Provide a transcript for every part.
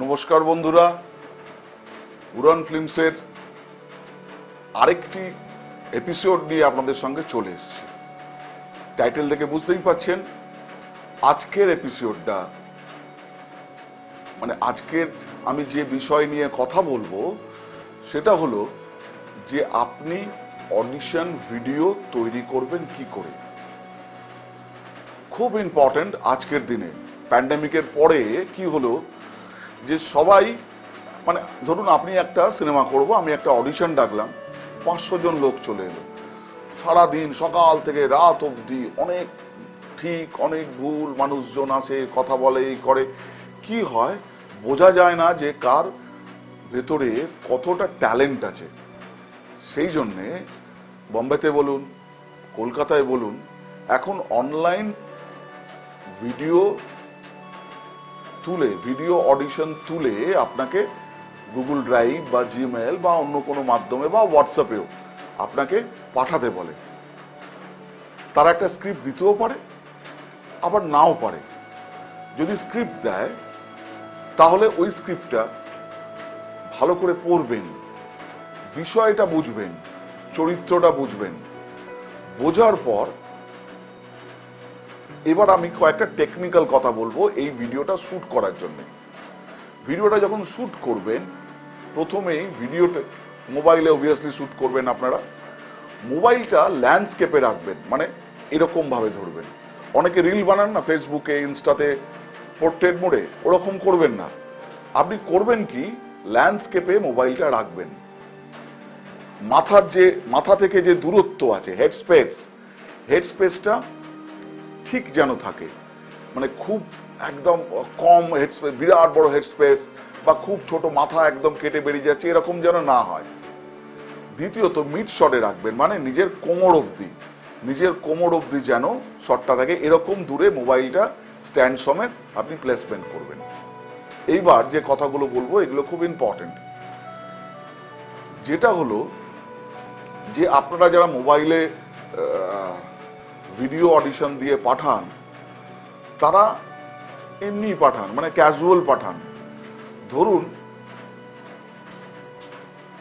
নমস্কার বন্ধুরা। উড়ান ফিল্মসের আরেকটি এপিসোড নিয়ে আপনাদের সঙ্গে চলে এসেছি। টাইটেল দেখে বুঝতেই পাচ্ছেন, আজকের এপিসোডটা মানে আজকের আমি যে বিষয় নিয়ে কথা বলব, সেটা হলো যে আপনি অডিশন ভিডিও তৈরি করবেন কি করে? খুব ইম্পর্টেন্ট আজকের দিনে। প্যান্ডেমিকের পরে কি হলো? যে সবাই মানে ধরুন আপনি একটা সিনেমা করব, আমি একটা অডিশন ডাকলাম, পাঁচশো জন লোক চলে এলো। সারাদিন, সকাল থেকে রাত অবধি অনেক ঠিক, অনেক ভুল, মানুষজন আসে, কথা বলে, এই করে। কি হয়, বোঝা যায় না যে কার ভেতরে কতটা ট্যালেন্ট আছে। সেই জন্যে বম্বেতে বলুন, কলকাতায় বলুন, এখন অনলাইন ভিডিও তুলে ভিডিও অডিশন তুলে আপনাকে গুগল ড্রাইভ বা জিমেল বা অন্য কোনো মাধ্যমে বা হোয়াটসঅ্যাপেও আপনাকে পাঠাতে বলে। তারা একটা স্ক্রিপ্ট দিতেও পারে, আবার নাও পারে। যদি স্ক্রিপ্ট দেয়, তাহলে ওই স্ক্রিপ্টটা ভালো করে পড়বেন, বিষয়টা বুঝবেন, চরিত্রটা বুঝবেন। বোঝার পর এবার আমি কয়েকটা টেকনিক্যাল কথা বলব এই ভিডিওটা শুট করার জন্য। ভিডিওটা যখন শুট করবেন, প্রথমেই ভিডিওটা মোবাইলে অবভিয়াসলি শুট করবেন আপনারা। মোবাইলটা ল্যান্ডস্কেপে রাখবেন মানে এরকম ভাবে ধরবেন। অনেকে রিল বানান না ফেসবুকে ইনস্টাতে পোর্ট্রেট মোডে, ওরকম করবেন না। আপনি করবেন কি? ল্যান্ডস্কেপে মোবাইলটা রাখবেন। মাথার যে, মাথা থেকে যে দূরত্ব আছে হেড স্পেস হেড স্পেসটা ঠিক যেন থাকে। মানে খুব একদম কম হেড স্পেস বিরাট বড় হেড স্পেস বা খুব ছোট মাথা একদম কেটে বেরিয়ে যাচ্ছে, এরকম যেন না হয়। দ্বিতীয়ত মিড শটে রাখবেন মানে নিজের কোমর অবধি। নিজের কোমর অবধি যেন শটটা থাকে, এরকম দূরে মোবাইলটা স্ট্যান্ড সমেত আপনি প্লেসমেন্ট করবেন। এইবার যে কথাগুলো বলব, এগুলো খুব ইম্পর্টেন্ট যেটা হলো যে আপনারা যারা মোবাইলে ভিডিও অডিশন দিয়ে পাঠান, তারা এমনি পাঠান মানে ক্যাজুয়াল পাঠান। ধরুন,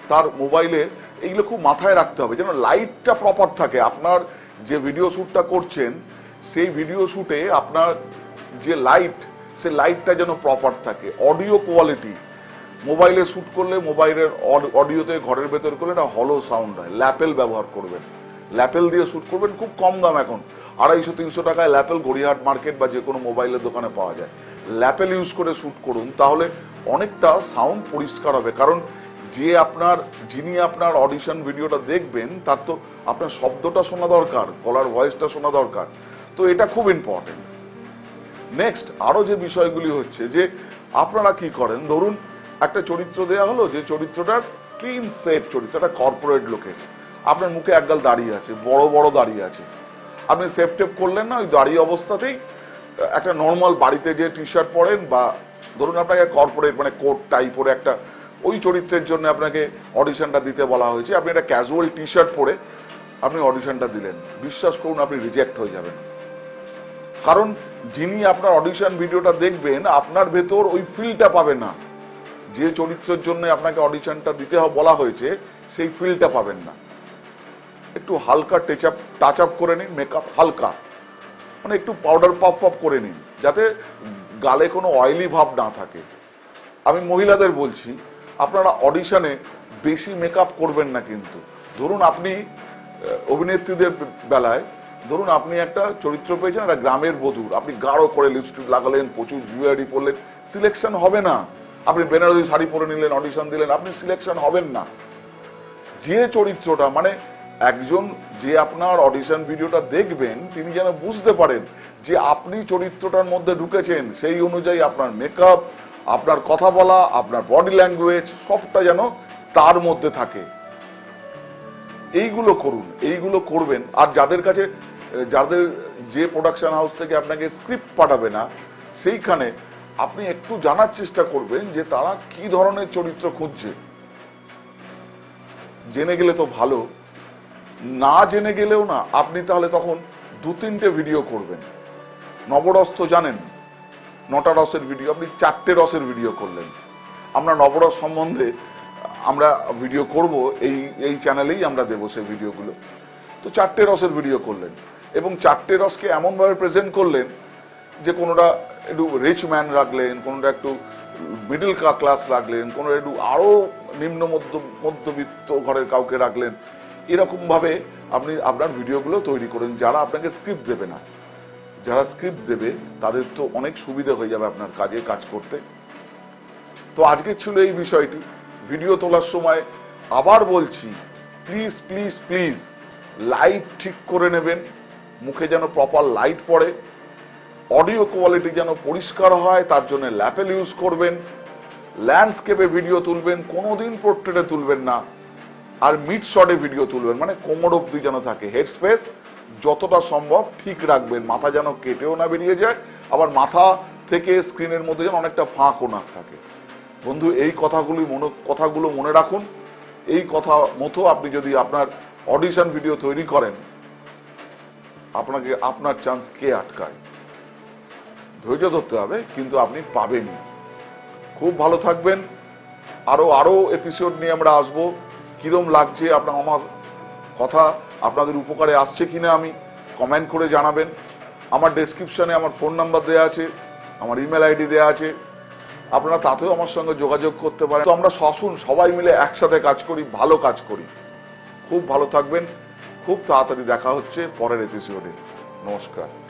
তার মোবাইলে এইগুলো খুব মাথায় রাখতে হবে, যেন লাইটটা প্রপার থাকে। আপনার যে ভিডিও শ্যুটটা করছেন, সেই ভিডিও শ্যুটে আপনার যে লাইট সে লাইটটা যেন প্রপার থাকে। অডিও কোয়ালিটি মোবাইলে শ্যুট করলে মোবাইলের অডিওতে ঘরের ভেতর করলে একটা হলো সাউন্ড হয় ল্যাপেল ব্যবহার করবেন। ল্যাপেল দিয়ে শ্যুট করবেন, খুব কম দাম এখন। আড়াইশো, তিনশো টাকায় ল্যাপেল, গড়িয়াহাট মার্কেট বা যে কোনো মোবাইলের দোকানে পাওয়া যায়। ল্যাপেল ইউজ করে শ্যুট করুন, তাহলে অনেকটা সাউন্ড পরিষ্কার হবে। কারণ যে আপনার, যিনি আপনার অডিশন ভিডিওটা দেখবেন, তার তো আপনার শব্দটা শোনা দরকার গলার ভয়েসটা শোনা দরকার। তো এটা খুব ইম্পর্টেন্ট নেক্সট আরও যে বিষয়গুলি হচ্ছে যে, আপনারা কি করেন? ধরুন, একটা চরিত্র দেয়া হলো, যে চরিত্রটার ক্লিন সেট চরিত্র, একটা কর্পোরেট লোকের আপনার মুখে একগাল দাঁড়িয়ে আছে, বড় বড় দাঁড়িয়ে আছে। আপনি সেফ টেপ করলেন না, ওই দাঁড়িয়ে অবস্থাতেই একটা নর্মাল বাড়িতে যে টি শার্ট পরেন বা ধরুন আপনাকে কর্পোরেট মানে কোট টাই পরে একটা, ওই চরিত্রের জন্য আপনাকে অডিশনটা দিতে বলা হয়েছে। আপনি একটা ক্যাজুয়াল টি শার্ট পরে আপনি অডিশনটা দিলেন। বিশ্বাস করুন, আপনি রিজেক্ট হয়ে যাবেন। কারণ যিনি আপনার অডিশন ভিডিওটা দেখবেন, আপনার ভেতর ওই ফিলটা পাবে না। যে চরিত্রের জন্য আপনাকে অডিশনটা দিতে বলা হয়েছে, সেই ফিলটা পাবেন না। একটু হালকা টেচ আপ টাচ আপ করে নিন মেকআপ হালকা। মানে একটু পাউডার পাফ পাফ করে নিন, যাতে গালে কোনো অয়েলি ভাব না থাকে। আমি মহিলাদের বলছি, আপনারা অডিশনে বেশি মেকআপ করবেন না কিন্তু। ধরুন আপনি অভিনেত্রীদের বেলায়, ধরুন আপনি একটা চরিত্র পেয়েছেন, একটা গ্রামের বধূর। আপনি গাঢ় করে লিপস্টিক লাগালেন, প্রচুর জুয়েলারি পরলেন সিলেকশন হবে না। আপনি বেনারসি শাড়ি পরে নিলেন অডিশন দিলেন, আপনি সিলেকশন হবেন না। যে চরিত্রটা মানে একজন যে আপনার অডিশন ভিডিওটা দেখবেন, তিনি যেন বুঝতে পারেন যে আপনি চরিত্রটার মধ্যে ঢুকেছেন, সেই অনুযায়ী আপনার মেকআপ আপনার কথা বলা, আপনার বডি ল্যাঙ্গুয়েজ সবটা যেন তার মধ্যে থাকে। এইগুলো করুন, এইগুলো করবেন। আর যাদের কাছে, যাদের যে প্রোডাকশন হাউস থেকে আপনাকে স্ক্রিপ্ট পাঠাবে না, সেইখানে আপনি একটু জানার চেষ্টা করবেন যে তারা কি ধরনের চরিত্র খুঁজছে। জেনে গেলে তো ভালো। না জেনে গেলেও না, আপনি তাহলে তখন দু তিনটে ভিডিও করবেন। নবরস তো জানেন, নটা রসের ভিডিও আপনি চারটে রসের ভিডিও করলেন। আমরা নবরস সম্বন্ধে আমরা ভিডিও করব, এই এই চ্যানেলেই আমরা দেবো সেই ভিডিওগুলো তো চারটে রসের ভিডিও করলেন এবং চারটে রসকে এমনভাবে প্রেজেন্ট করলেন যে কোনোটা একটু রিচ ম্যান রাখলেন, কোনোটা একটু মিডল ক্লাস রাখলেন কোনো একটু আরও নিম্ন মধ্য মধ্যবিত্ত ঘরের কাউকে রাখলেন। এরকম ভাবে আপনি আপনার ভিডিওগুলো তৈরি করেন, যারা আপনাকে স্ক্রিপ্ট দেবে না। যারা স্ক্রিপ্ট দেবে, তাদের তো অনেক সুবিধা হয়ে যাবে আপনার কাজে, কাজ করতে। তো আজকে ছিল এই বিষয়টি। ভিডিও তোলার সময় আবার বলছি প্লিজ প্লিজ প্লিজ লাইট ঠিক করে নেবেন। মুখে যেন প্রপার লাইট পড়ে। অডিও কোয়ালিটি যেন পরিষ্কার হয়, তার জন্য ল্যাপেল ইউজ করবেন। ল্যান্ডস্কেপে ভিডিও তুলবেন, কোনোদিন পোর্ট্রেটে তুলবেন না। আর মিড শটে ভিডিও তুলবেন। মানে কোমর অব্দি যেন থাকে। হেড স্পেস যতটা সম্ভব ঠিক রাখবেন। মাথা যেন কেটেও না বেরিয়ে যায়। আবার মাথা থেকে স্ক্রিনের মধ্যে যেন অনেকটা ফাঁকও না থাকে। বন্ধু, এই কথাগুলি মনে, কথাগুলো মনে রাখুন। এই কথা মতো আপনি যদি আপনার অডিশন ভিডিও তৈরি করেন, আপনাকে, আপনার চান্স কে আটকায়? ধৈর্য ধরতে হবে, কিন্তু আপনি পাবেনই। খুব ভালো থাকবেন। আরও আরও এপিসোড নিয়ে আমরা আসব। কিরম লাগছে আপনার আমার কথা? আপনাদের উপকারে আসছে কিনা আমি কমেন্ট করে জানাবেন। আমার ডেসক্রিপশনে আমার ফোন নাম্বার দেওয়া আছে, আমার ইমেল আইডি দেওয়া আছে। আপনারা তাতেও আমার সঙ্গে যোগাযোগ করতে পারেন। তো আমরা শাসুন, সবাই মিলে একসাথে কাজ করি, ভালো কাজ করি। খুব ভালো থাকবেন। খুব তাড়াতাড়ি দেখা হচ্ছে পরের এপিসোডে নমস্কার।